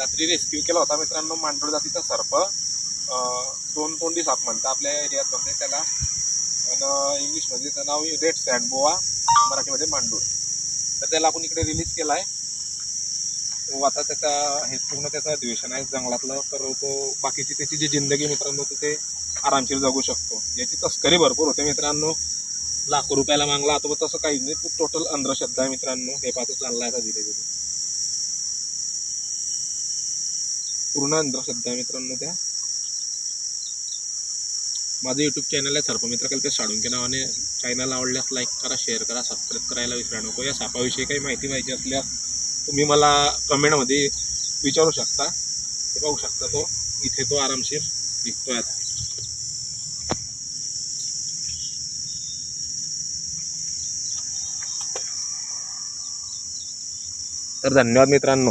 रात्री रेस्क्यू केला होता मित्रांनो मांडोळ जातीचा सर्प. दोन तोंडी साप म्हणतात आपल्या एरियात म्हणते त्याला. आणि इंग्लिशमध्ये त्याचं नाव रेड सँड बोवा मराठीमध्ये मांडूळ. तर त्याला आपण इकडे रिलीज केला आहे तो आता त्याचा हे पूर्ण त्याचा अधिवेशन आहे जंगलातलं तर तो बाकीची त्याची जी जिंदगी मित्रांनो तिथे ते आरामशीर जगू शकतो. याची तस्करी भरपूर होते मित्रांनो. लाखो रुपयाला मागला आता तसं काही नाही टोटल अंधश्रद्धा आहे मित्रांनो. हे पाहतो चालला आता धीरे धीरे. पूर्ण अंधश्रद्धा मित्रांनो त्या. माझं यूट्यूब चॅनल आहे सर्पमित्र कल्पेश साळुंके नावाने. चॅनल आवडल्यास लाईक करा शेअर करा सबस्क्राईब करायला विसरा नको. या सापाविषयी काही माहिती पाहिजे असल्यास तुम्ही मला कमेंटमध्ये विचारू शकता. ते पाहू शकता तो. इथे तो आरामशीर दिसतोय आता. तर धन्यवाद मित्रांनो.